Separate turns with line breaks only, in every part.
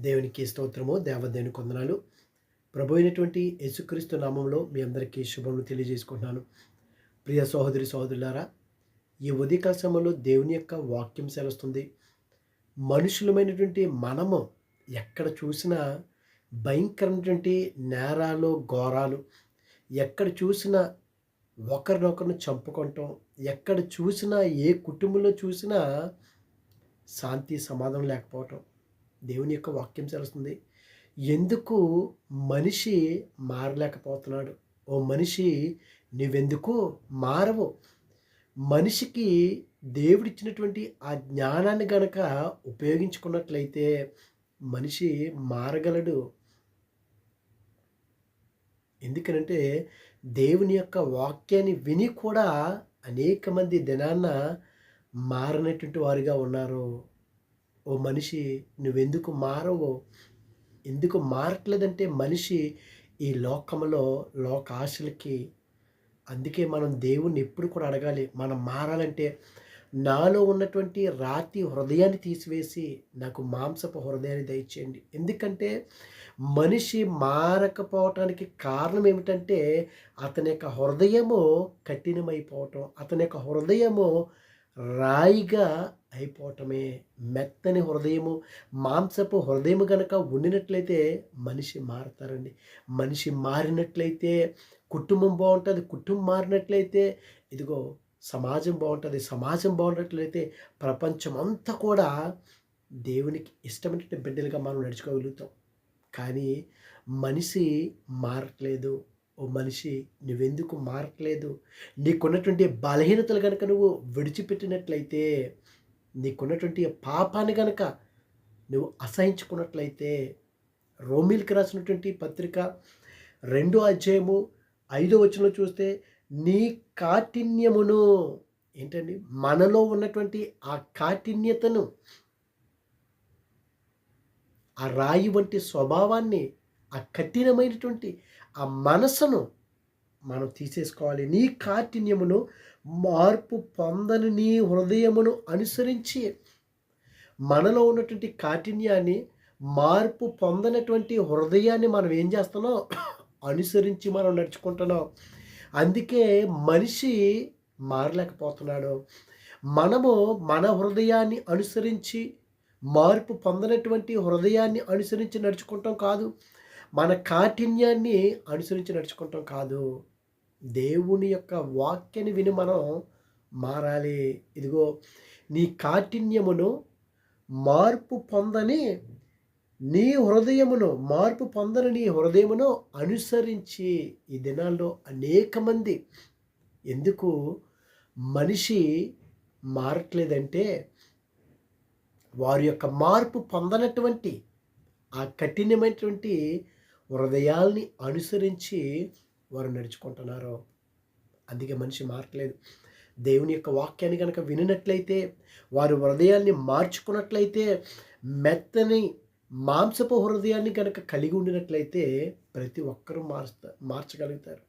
దేవునికి స్తోత్రము దేవదేవుని కొందనాలు. ప్రభు అయినటువంటి యేసుక్రీస్తు నామంలో మీ అందరికీ శుభములు తెలియజేసుకుంటున్నాను. ప్రియ సహోదరి సహోదరులారా ఈ ఉదయకాల సమయంలో దేవుని యొక్క వాక్యం సెలవుస్తుంది. మనుషులమైనటువంటి మనము ఎక్కడ చూసినా భయంకరమైనటువంటి నేరాలు ఘోరాలు ఎక్కడ చూసినా ఒకరినొకరిని చంపుకుంటాం ఎక్కడ చూసినా ఏ కుటుంబంలో చూసినా శాంతి సమాధానం లేకపోవటం దేవుని యొక్క వాక్యం తెలుస్తుంది ఎందుకు మనిషి మారలేకపోతున్నాడు? ఓ మనిషి నువ్వెందుకు మారవు? మనిషికి దేవుడిచ్చినటువంటి ఆ జ్ఞానాన్ని గనక ఉపయోగించుకున్నట్లయితే మనిషి మారగలడు. ఎందుకనంటే దేవుని యొక్క వాక్యాన్ని విని కూడా అనేక మంది దినాన్న మారినటువంటి వారిగా ఉన్నారు. ఓ మనిషి నువ్వెందుకు మారవు? ఎందుకు మారట్లేదంటే మనిషి ఈ లోకంలో లోక ఆశలకి అందుకే మనం దేవుణ్ణి ఎప్పుడు కూడా అడగాలి. మనం మారాలంటే నాలో ఉన్నటువంటి రాతి హృదయాన్ని తీసివేసి నాకు మాంసపు హృదయాన్ని దయచేయండి. ఎందుకంటే మనిషి మారకపోవటానికి కారణం ఏమిటంటే అతని యొక్క హృదయము కఠినమైపోవటం. అతని యొక్క హృదయము రాయిగా అయిపోవటమే మెత్తని హృదయము మాంసపు హృదయము కనుక ఉండినట్లయితే మనిషి మారతారండి. మనిషి మారినట్లయితే కుటుంబం బాగుంటుంది కుటుంబం మారినట్లయితే ఇదిగో సమాజం బాగుంటుంది సమాజం బాగున్నట్లయితే ప్రపంచం అంతా కూడా దేవునికి ఇష్టమైన బిడ్డలుగా మనం నడుచుకోగలుగుతాం. కానీ మనిషి మారట్లేదు ఓ మనిషి నువ్వెందుకు మారట్లేదు? నీకున్నటువంటి బలహీనతలు కనుక నువ్వు విడిచిపెట్టినట్లయితే నీకున్నటువంటి పాపాన్ని కనుక నువ్వు అసహించుకున్నట్లయితే రోమిల్కి రాసినటువంటి పత్రిక రెండో అధ్యాయము ఐదో వచనంలో చూస్తే నీ కాఠిన్యమును ఏంటండి? మనలో ఉన్నటువంటి ఆ కాఠిన్యతను ఆ రాయి వంటి స్వభావాన్ని ఆ కఠినమైనటువంటి ఆ మనసును మనం తీసేసుకోవాలి. నీ కాఠిన్యమును మార్పు పొందని నీ హృదయమును అనుసరించి మనలో ఉన్నటువంటి కాఠిన్యాన్ని మార్పు పొందనటువంటి హృదయాన్ని మనం ఏం చేస్తున్నాం? అనుసరించి మనం నడుచుకుంటున్నాం. అందుకే మనిషి మారలేకపోతున్నాడు. మనము మన హృదయాన్ని అనుసరించి మార్పు పొందనటువంటి హృదయాన్ని అనుసరించి నడుచుకుంటాం కాదు. మన కాఠిన్యాన్ని అనుసరించి నడుచుకుంటాం కాదు. దేవుని యొక్క వాక్యాన్ని విని మనం మారాలి. ఇదిగో నీ కాఠిన్యమును మార్పు పొందని నీ హృదయమును మార్పు పొందని నీ హృదయమును అనుసరించి ఈ దినాల్లో అనేక మంది ఎందుకు మనిషి మారట్లేదంటే వారి యొక్క మార్పు పొందనటువంటి ఆ కఠినమైనటువంటి హృదయాల్ని అనుసరించి వారు నడుచుకుంటున్నారు. అందుకే మనిషి మారట్లేదు. దేవుని యొక్క వాక్యాన్ని కనుక వినినట్లయితే వారు హృదయాన్ని మార్చుకున్నట్లయితే మెత్తని మాంసపు హృదయాన్ని కనుక కలిగి ఉండినట్లయితే ప్రతి ఒక్కరూ మారుస్తా మార్చగలుగుతారు.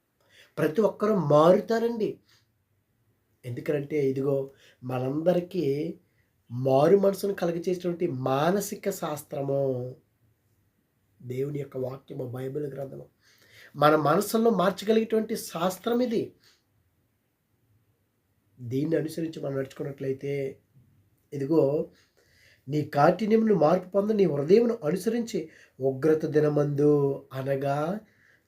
ప్రతి ఒక్కరూ మారుతారండి. ఎందుకంటే ఇదిగో మనందరికీ మారు మనసును కలగచేసినటువంటి మానసిక శాస్త్రము. దేవుని యొక్క వాక్యము బైబిల్ గ్రంథము. మన మనసుల్లో మార్చగలిగేటువంటి శాస్త్రం ఇది. దీన్ని అనుసరించి మనం నడుచుకున్నట్లయితే ఇదిగో నీ కాఠిన్యమును మార్పు పొంద నీ హృదయమును అనుసరించి ఉగ్రత దినమందు అనగా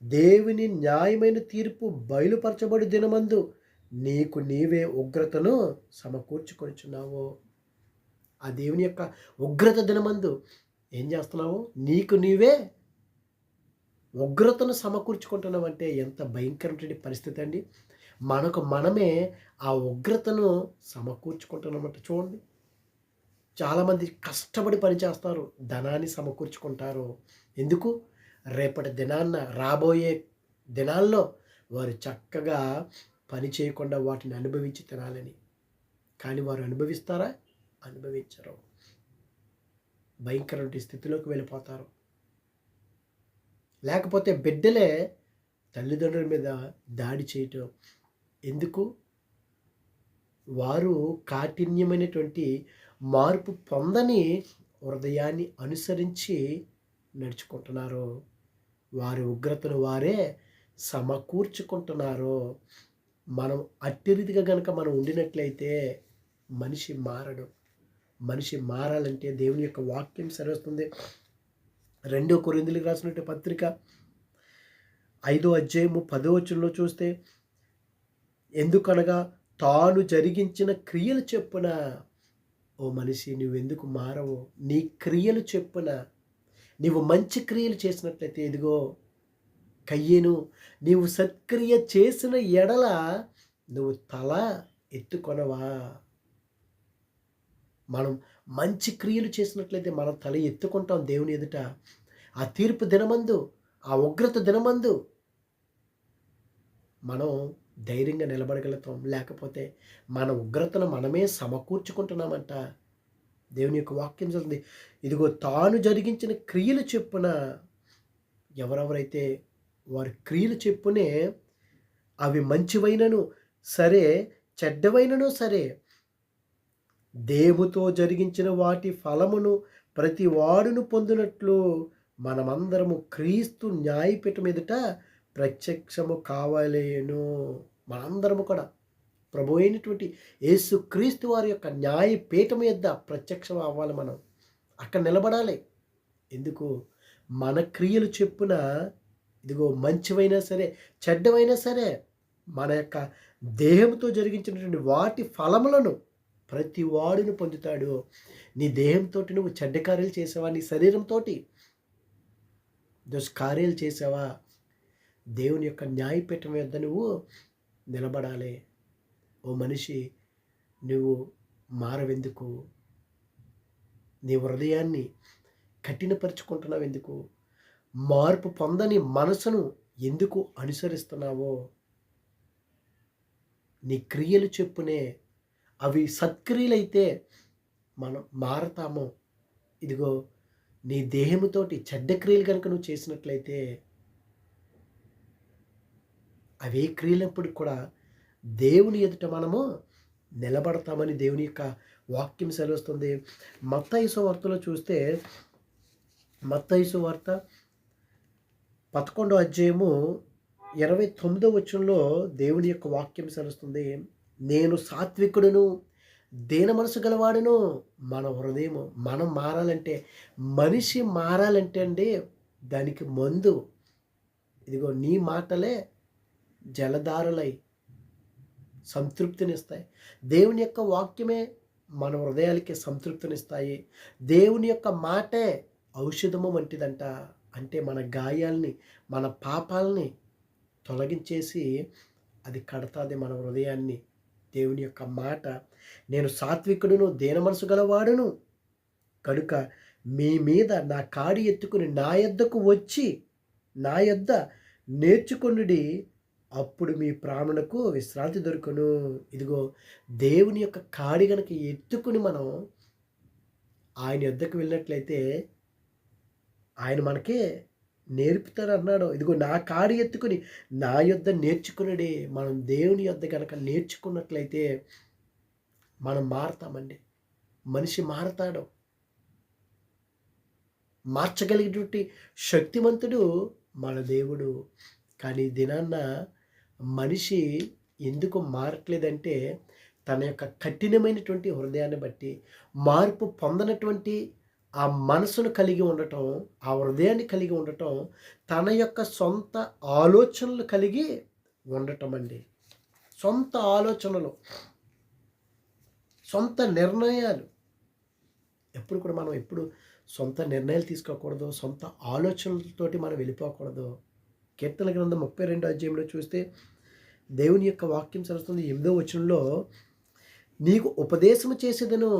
దేవుని న్యాయమైన తీర్పు బయలుపరచబడి దినమందు నీకు నీవే ఉగ్రతను సమకూర్చుకొనిచున్నావు. ఆ దేవుని యొక్క ఉగ్రత దినమందు ఏం చేస్తున్నావు? నీకు నీవే ఉగ్రతను సమకూర్చుకుంటున్నామంటే ఎంత భయంకరమైన పరిస్థితి అండి. మనకు మనమే ఆ ఉగ్రతను సమకూర్చుకుంటున్నామంట చూడండి. చాలామంది కష్టపడి పనిచేస్తారు ధనాన్ని సమకూర్చుకుంటారు. ఎందుకు? రేపటి దినాన్న రాబోయే దినాల్లో వారు చక్కగా పని చేయకుండా వాటిని అనుభవించి తినాలని. కానీ వారు అనుభవిస్తారా? అనుభవించరు. భయంకరమైన స్థితిలోకి వెళ్ళిపోతారు. లేకపోతే బిడ్డలే తల్లిదండ్రుల మీద దాడి చేయటం. ఎందుకు? వారు కాఠిన్యమైనటువంటి మార్పు పొందని హృదయాన్ని అనుసరించి నడుచుకుంటున్నారు. వారి ఉగ్రతను వారే సమకూర్చుకుంటున్నారు. మనం అట్టి రీతిగా కనుక మనం ఉండినట్లయితే మనిషి మారడు. మనిషి మారాలంటే దేవుని యొక్క వాక్యం సరిస్తుంది రెండో కొరిందులకు రాసినట్టు పత్రిక ఐదో అధ్యాయము పదో వచనంలో చూస్తే ఎందుకనగా తాను జరిగించిన క్రియలు చెప్పున ఓ మనిషి నువ్వెందుకు మారవు? నీ క్రియలు చెప్పున నీవు మంచి క్రియలు చేసినట్లయితే ఇదిగో కయ్యేను నీవు సత్క్రియ చేసిన ఎడల నువ్వు తల ఎత్తుకొనవా? మనం మంచి క్రియలు చేసినట్లయితే మనం తల ఎత్తుకుంటాం దేవుని ఎదుట. ఆ తీర్పు దినమందు ఆ ఉగ్రత దినమందు మనం ధైర్యంగా నిలబడగలుగుతాం. లేకపోతే మన ఉగ్రతను మనమే సమకూర్చుకుంటున్నామంట. దేవుని యొక్క వాక్యం చదువుతుంది ఇదిగో తాను జరిగించిన క్రియలు చెప్పున ఎవరెవరైతే వారి క్రియలు చెప్పునే అవి మంచివైనను సరే చెడ్డవైనను సరే దేవుతో జరిగించిన వాటి ఫలమును ప్రతి వాడును పొందినట్లు మనమందరము క్రీస్తు న్యాయపీఠం ఎదుట ప్రత్యక్షము కావలేను. మనందరము కూడా ప్రభు అయినటువంటి యేసు క్రీస్తు వారి యొక్క న్యాయపీఠం ఎద్ద ప్రత్యక్షం అవ్వాలి మనం. అక్కడ నిలబడాలి. ఎందుకు? మన క్రియలు చెప్పున ఇదిగో మంచివైనా సరే చెడ్డవైనా సరే మన యొక్క దేహంతో జరిగించినటువంటి వాటి ఫలములను ప్రతి వాడును పొందుతాడు. నీ దేహంతో నువ్వు చెడ్డ కార్యాలు చేసావా? నీ శరీరంతో దుష్కార్యాలు చేసావా? దేవుని యొక్క న్యాయపీఠం వద్ద నువ్వు నిలబడాలి. ఓ మనిషి నువ్వు మారవెందుకు? నీ హృదయాన్ని కఠినపరుచుకుంటున్నావు ఎందుకు? మార్పు పొందని మనసును ఎందుకు అనుసరిస్తున్నావో? నీ క్రియలు చెప్పునే అవి సత్క్రియలైతే మనం మారతామో. ఇదిగో నీ దేహముతోటి చెడ్డ క్రియలు కనుక నువ్వు చేసినట్లయితే అవే క్రియలప్పుడు కూడా దేవుని ఎదుట మనము నిలబడతామని దేవుని యొక్క వాక్యం సెలవుస్తుంది. మత్తైసు వార్తలో చూస్తే మత్తైసు వార్త పదకొండో అధ్యాయము ఇరవై తొమ్మిదో వచ్చంలో దేవుని యొక్క వాక్యం సెలవుస్తుంది. నేను సాత్వికుడును దేన మనసు గలవాడును. మన హృదయం మనం మారాలంటే మనిషి మారాలంటే అండి దానికి మందు. ఇదిగో నీ మాటలే జలధారలై సంతృప్తినిస్తాయి. దేవుని యొక్క వాక్యమే మన హృదయాలకి సంతృప్తినిస్తాయి. దేవుని యొక్క మాటే ఔషధము వంటిదంట. అంటే మన గాయాల్ని మన పాపాలని తొలగించేసి అది కడతాది మన హృదయాన్ని. దేవుని యొక్క మాట. నేను సాత్వికుడును దేన మనసు గలవాడును. కనుక మీ మీద నా కాడి ఎత్తుకుని నా యొద్దకు వచ్చి నా యొద్ద నేర్చుకునుడి. అప్పుడు మీ ప్రాణులకు విశ్రాంతి దొరుకును. ఇదిగో దేవుని యొక్క కాడి గనక ఎత్తుకుని మనం ఆయన యొద్దకు వెళ్ళినట్లయితే ఆయన మనకే నేర్పుతారన్నాడు. ఇదిగో నా కాడి ఎత్తుకుని నా యొద్ద నేర్చుకున్నడే మనం దేవుని యొద్ద కనుక నేర్చుకున్నట్లయితే మనం మారతామండి. మనిషి మారతాడు. మార్చగలిగినటువంటి శక్తివంతుడు మన దేవుడు. కానీ దినాన్న మనిషి ఎందుకు మారట్లేదంటే తన యొక్క కఠినమైనటువంటి హృదయాన్ని బట్టి మార్పు పొందనటువంటి ఆ మనసును కలిగి ఉండటం ఆ హృదయాన్ని కలిగి ఉండటం తన యొక్క సొంత ఆలోచనలు కలిగి ఉండటం అండి సొంత ఆలోచనలు సొంత నిర్ణయాలు. ఎప్పుడు కూడా మనం ఎప్పుడు సొంత నిర్ణయాలు తీసుకోకూడదు సొంత ఆలోచనలతోటి మనం వెళ్ళిపోకూడదు. కీర్తన గ్రంథం ముప్పై రెండో అధ్యాయంలో చూస్తే దేవుని యొక్క వాక్యం చదువుతుంది ఎనిమిదో వచనంలో నీకు ఉపదేశం చేసేదను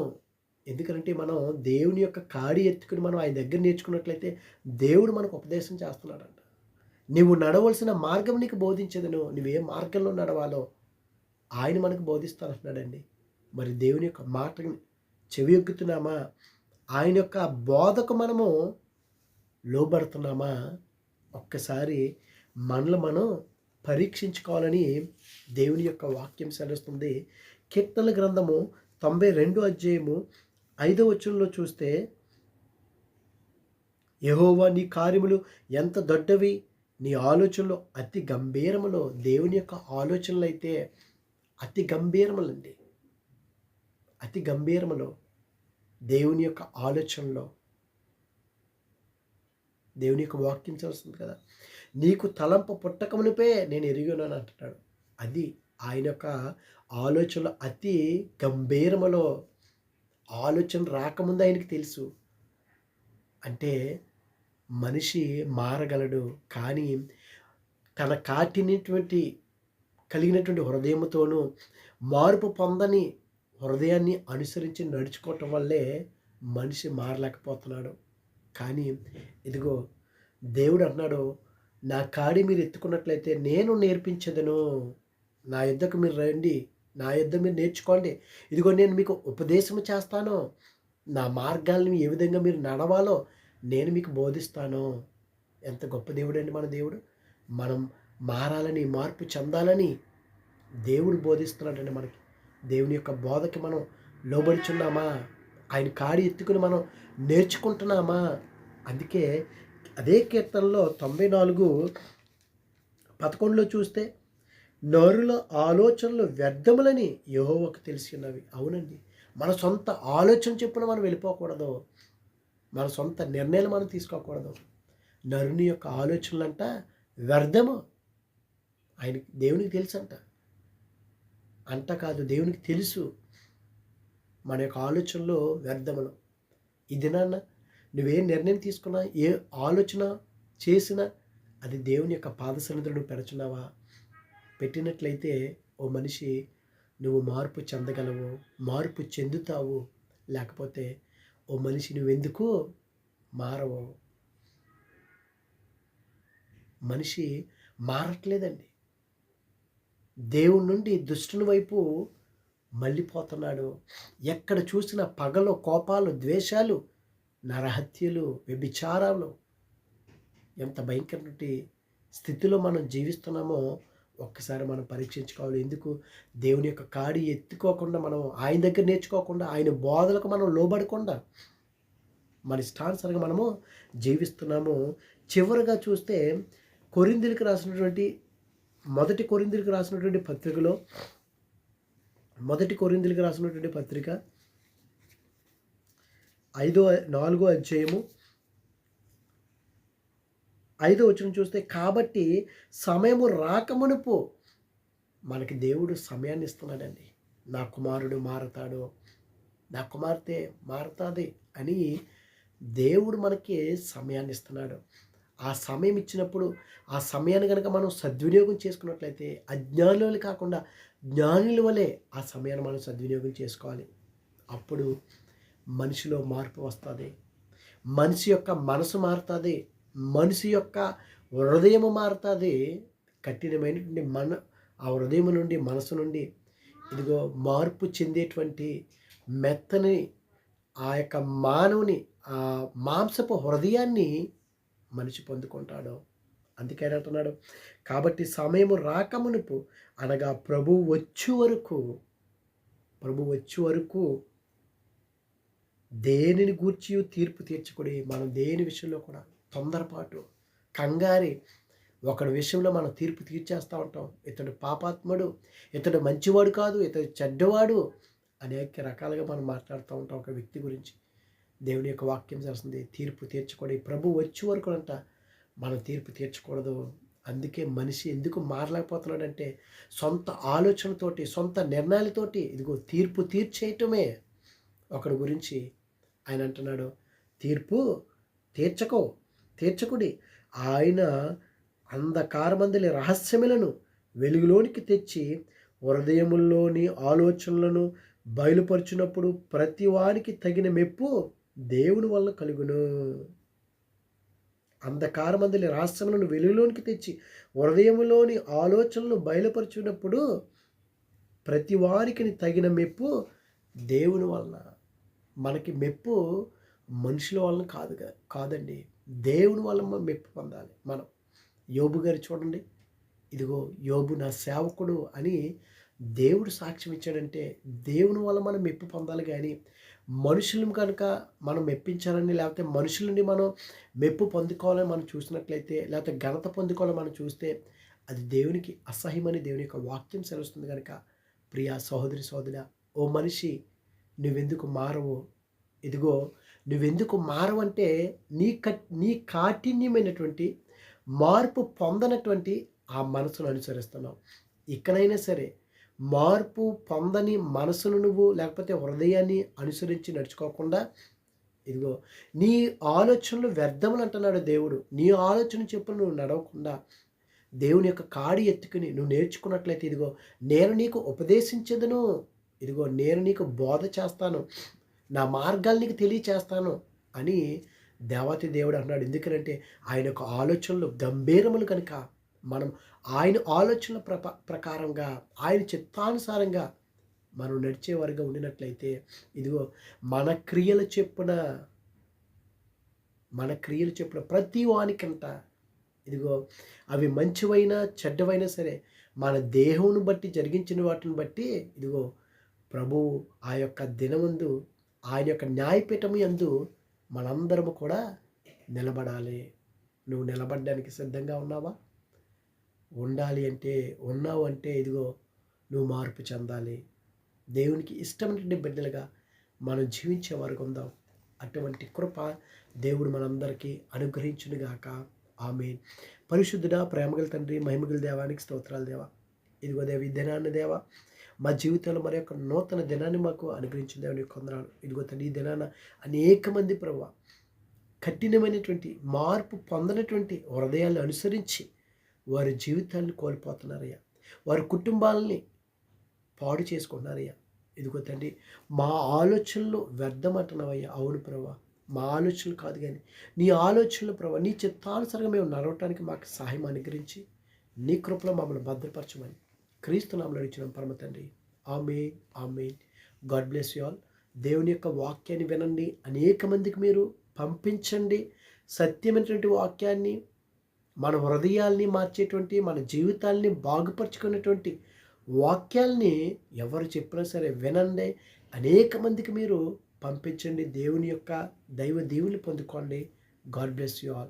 ఎందుకంటే మనం దేవుని యొక్క కాడి ఎత్తుకుని మనం ఆయన దగ్గర నేర్చుకున్నట్లయితే దేవుడు మనకు ఉపదేశం చేస్తున్నాడంట. నువ్వు నడవలసిన మార్గం నీకు బోధించదును. నువ్వే మార్గంలో నడవాలో ఆయన మనకు బోధిస్తానంటున్నాడండి. మరి దేవుని యొక్క మాటని చెవి ఎక్కుతున్నామా? ఆయన యొక్క బోధకు మనము లోబడుతున్నామా? ఒక్కసారి మనల్ని మనం పరీక్షించుకోవాలని దేవుని యొక్క వాక్యం సెలవుస్తుంది. కీర్తనల గ్రంథము తొంభై రెండు అధ్యాయము ఐదో వచనంలో చూస్తే యహోవా నీ కార్యములు ఎంత దొడ్డవి? నీ ఆలోచనలు అతి గంభీరములో. దేవుని యొక్క ఆలోచనలు అయితే అతి గంభీరములండి. అతి గంభీరములో. దేవుని యొక్క ఆలోచనలో. దేవుని యొక్క వాక్యం కదా. నీకు తలంపు పుట్టకమునిపే నేను ఎరిగినాను అంటున్నాడు. అది ఆయన యొక్క ఆలోచనలు అతి గంభీరములో. ఆలోచన రాకముందు ఆయనకి తెలుసు. అంటే మనిషి మారగలడు కానీ తన కాటినటువంటి కలిగినటువంటి హృదయంతోనూ మార్పు పొందని హృదయాన్ని అనుసరించి నడుచుకోవటం వల్లే మనిషి మారలేకపోతున్నాడు. కానీ ఇదిగో దేవుడు అన్నాడు నా కాడి మీరు ఎత్తుకున్నట్లయితే నేను నేర్పించదను. నా యుద్ధకు మీరు రండి. నా యుద్ధం మీరు నేర్చుకోండి. ఇదిగో నేను మీకు ఉపదేశం చేస్తాను. నా మార్గాల్ని ఏ విధంగా మీరు నడవాలో నేను మీకు బోధిస్తాను. ఎంత గొప్ప దేవుడు అండి మన దేవుడు. మనం మారాలని మార్పు చెందాలని దేవుడు బోధిస్తున్నాడండి మనకి. దేవుని యొక్క బోధకి మనం లోబడుచున్నామా? ఆయన కాడి ఎత్తుకుని మనం నేర్చుకుంటున్నామా? అందుకే అదే కీర్తనలో తొంభై నాలుగు పదకొండులో చూస్తే నరుల ఆలోచనలు వ్యర్థములని యహోవకు తెలిసి ఉన్నవి. అవునండి. మన సొంత ఆలోచన చెప్పున మనం వెళ్ళిపోకూడదు. మన సొంత నిర్ణయాలు మనం తీసుకోకూడదు. నరుని యొక్క ఆలోచనలంట వ్యర్థము. ఆయనకి దేవునికి తెలుసు అంట అంట కాదు దేవునికి తెలుసు. మన యొక్క ఆలోచనలో వ్యర్థములు. ఇది నాన్న నువ్వే నిర్ణయం తీసుకున్నా ఏ ఆలోచన చేసినా అది దేవుని యొక్క పాదసన్నిధులు పెరచున్నావా పెట్టినట్లయితే ఓ మనిషి నువ్వు మార్పు చెందగలవు మార్పు చెందుతావు లేకపోతే ఓ మనిషి నువ్వెందుకు మారవు. మనిషి మారట్లేదండి. దేవుడి నుండి దుష్టుని వైపు మళ్ళీపోతున్నాడు. ఎక్కడ చూసిన పగలు కోపాలు ద్వేషాలు నరహత్యలు వ్యభిచారాలు ఎంత భయంకరమైన స్థితిలో మనం జీవిస్తున్నామో ఒక్కసారి మనం పరీక్షించుకోవాలి. ఎందుకు? దేవుని యొక్క కాడి ఎత్తుకోకుండా మనం ఆయన దగ్గర నేర్చుకోకుండా ఆయన బోధలకు మనం లోబడకుండా మన ఇష్టానుసారంగా మనము జీవిస్తున్నాము. చివరిగా చూస్తే కొరిందులకు రాసినటువంటి మొదటి కొరిందులకు రాసినటువంటి పత్రికలో మొదటి కొరిందులకు రాసినటువంటి పత్రిక ఐదో నాలుగో అధ్యాయము ఐదో వచ్చిన చూస్తే కాబట్టి సమయము రాకమునుపు మనకి దేవుడు సమయాన్ని ఇస్తున్నాడండి. నా కుమారుడు మారతాడు. నా కుమార్తె మారుతుంది అని దేవుడు మనకి సమయాన్ని ఇస్తున్నాడు. ఆ సమయం ఇచ్చినప్పుడు ఆ సమయాన్ని కనుక మనం సద్వినియోగం చేసుకున్నట్లయితే అజ్ఞానులు కాకుండా జ్ఞానుల వలె ఆ సమయాన్ని మనం సద్వినియోగం చేసుకోవాలి. అప్పుడు మనిషిలో మార్పు వస్తుంది. మనిషి యొక్క మనసు మారుతుంది. మనిషి యొక్క హృదయం మారుతుంది. కఠినమైనటువంటి మన ఆ హృదయం నుండి మనసు నుండి ఇదిగో మార్పు చెందేటువంటి మెత్తని ఆ యొక్క మానవుని ఆ మాంసపు హృదయాన్ని మనిషి పొందుకుంటాడు. అందుకే అంటున్నాడు కాబట్టి సమయము రాకమునుపు అనగా ప్రభు వచ్చు వరకు ప్రభు వచ్చు వరకు దేనిని గూర్చి తీర్పు తీర్చుకుని మనం దేని విషయంలో కూడా తొందరపాటు. కంగారి. ఒకడి విషయంలో మనం తీర్పు తీర్చేస్తూ ఉంటాం. ఇతడు పాపాత్ముడు ఇతడు మంచివాడు కాదు ఇతడు చెడ్డవాడు అనేక రకాలుగా మనం మాట్లాడుతూ ఉంటాం ఒక వ్యక్తి గురించి. దేవుని యొక్క వాక్యం చేస్తుంది తీర్పు తీర్చుకోండి ప్రభు వచ్చే వరకు అంట మనం తీర్పు తీర్చకూడదు. అందుకే మనిషి ఎందుకు మారలేకపోతున్నాడంటే సొంత ఆలోచనతోటి సొంత నిర్ణయాలతోటి ఇదిగో తీర్పు తీర్చేయటమే. ఒకడి గురించి ఆయన అంటున్నాడు తీర్పు తీర్చకో తీర్చకుడి. ఆయన అంధకారమందలి రహస్యములను వెలుగులోనికి తెచ్చి హృదయముల్లోని ఆలోచనలను బయలుపరిచినప్పుడు ప్రతి వారికి తగిన మెప్పు దేవుని వల్ల కలుగును. అంధకారమందలి రహస్యములను వెలుగులోనికి తెచ్చి హృదయములోని ఆలోచనలను బయలుపరిచినప్పుడు ప్రతి వారికి తగిన మెప్పు దేవుని వలన. మనకి మెప్పు మనుషుల వలన కాదు కాదండి. దేవుని వల్ల మనం మెప్పు పొందాలి. మనం యోబు గారు చూడండి. ఇదిగో యోబు నా సేవకుడు అని దేవుడు సాక్ష్యం ఇచ్చాడంటే దేవుని వల్ల మనం మెప్పు పొందాలి కానీ మనుషులను కనుక మనం మెప్పించాలని లేకపోతే మనుషులని మనం మెప్పు పొందుకోవాలని మనం చూసినట్లయితే లేకపోతే ఘనత పొందుకోవాలని మనం చూస్తే అది దేవునికి అసహ్యమని దేవుని యొక్క వాక్యం సెలవుస్తుంది కనుక ప్రియా సహోదరి సోదర ఓ మనిషి నువ్వెందుకు మారవు? ఇదిగో నువ్వెందుకు మారవంటే నీ కట్ నీ కాఠిన్యమైనటువంటి మార్పు పొందనటువంటి ఆ మనసును అనుసరిస్తున్నావు. ఇక్కడైనా సరే మార్పు పొందని మనసును నువ్వు లేకపోతే హృదయాన్ని అనుసరించి నడుచుకోకుండా ఇదిగో నీ ఆలోచనలు వ్యర్థములు అంటున్నాడు దేవుడు. నీ ఆలోచన చెప్పు నువ్వు నడవకుండా దేవుని యొక్క కాడి ఎత్తుకుని నువ్వు నేర్చుకున్నట్లయితే ఇదిగో నేను నీకు ఉపదేశించదును. ఇదిగో నేను నీకు బోధ చేస్తాను. నా మార్గాలు నీకు తెలియచేస్తాను అని దేవతి దేవుడు అన్నాడు ఎందుకంటే ఆయన యొక్క ఆలోచనలు గంభీరములు కనుక మనం ఆయన ఆలోచనల ప్రప ప్రకారంగా ఆయన చిత్తానుసారంగా మనం నడిచేవారుగా ఉండినట్లయితే ఇదిగో మన క్రియలు చెప్పున మన క్రియలు చెప్పున ప్రతి వానికంట ఇదిగో అవి మంచివైనా చెడ్డవైనా సరే మన దేహమును బట్టి జరిగించిన వాటిని బట్టి ఇదిగో ప్రభువు ఆ యొక్క దినముందు ఆయన యొక్క న్యాయపీఠము ఎందు మనందరము కూడా నిలబడాలి. నువ్వు నిలబడడానికి సిద్ధంగా ఉన్నావా? ఉండాలి అంటే ఉన్నావు అంటే ఇదిగో నువ్వు మార్పు చెందాలి. దేవునికి ఇష్టమైనటువంటి బిడ్డలుగా మనం జీవించే వరకు ఉందాం. అటువంటి కృప దేవుడు మనందరికీ అనుగ్రహించునుగాక. ఆమె పరిశుద్ధుడ ప్రేమగల తండ్రి మహిమగల దేవానికి స్తోత్రాలు దేవా. ఇదిగో దేవ ఈ దినాన్ని దేవా మా జీవితంలో మరి యొక్క నూతన దినాన్ని మాకు అనుగ్రహించింది అని కొందరాలు ఇదిగో తండ్రి ఈ దినాన అనేక మంది ప్రభు కఠినమైనటువంటి మార్పు పొందనటువంటి హృదయాలను అనుసరించి వారి జీవితాన్ని కోల్పోతున్నారయ్యా. వారి కుటుంబాలని పాడు చేసుకుంటున్నారయ్యా. ఇదిగో తండ్రి మా ఆలోచనలు వ్యర్థమంటున్నావయ్యా. అవును ప్రభా మా ఆలోచనలు కాదు కానీ నీ ఆలోచనలు ప్రభా నీ చిత్తానుసరంగా మేము నడవటానికి మాకు సహాయం అనుగ్రహించి నీ కృపలో మమ్మల్ని భద్రపరచమని క్రీస్తు నామలు అడిచిన పరమ తండ్రి ఆమె ఆమె గాడ్ బ్లెస్ యు ఆల్. దేవుని యొక్క వాక్యాన్ని వినండి. అనేక మందికి మీరు పంపించండి. సత్యమైనటువంటి వాక్యాన్ని మన హృదయాల్ని మార్చేటువంటి మన జీవితాల్ని బాగుపరుచుకునేటువంటి వాక్యాల్ని ఎవరు చెప్పినా సరే వినండి. అనేక మందికి మీరు పంపించండి. దేవుని యొక్క దైవ దీవుని పొందుకోండి. God bless you all.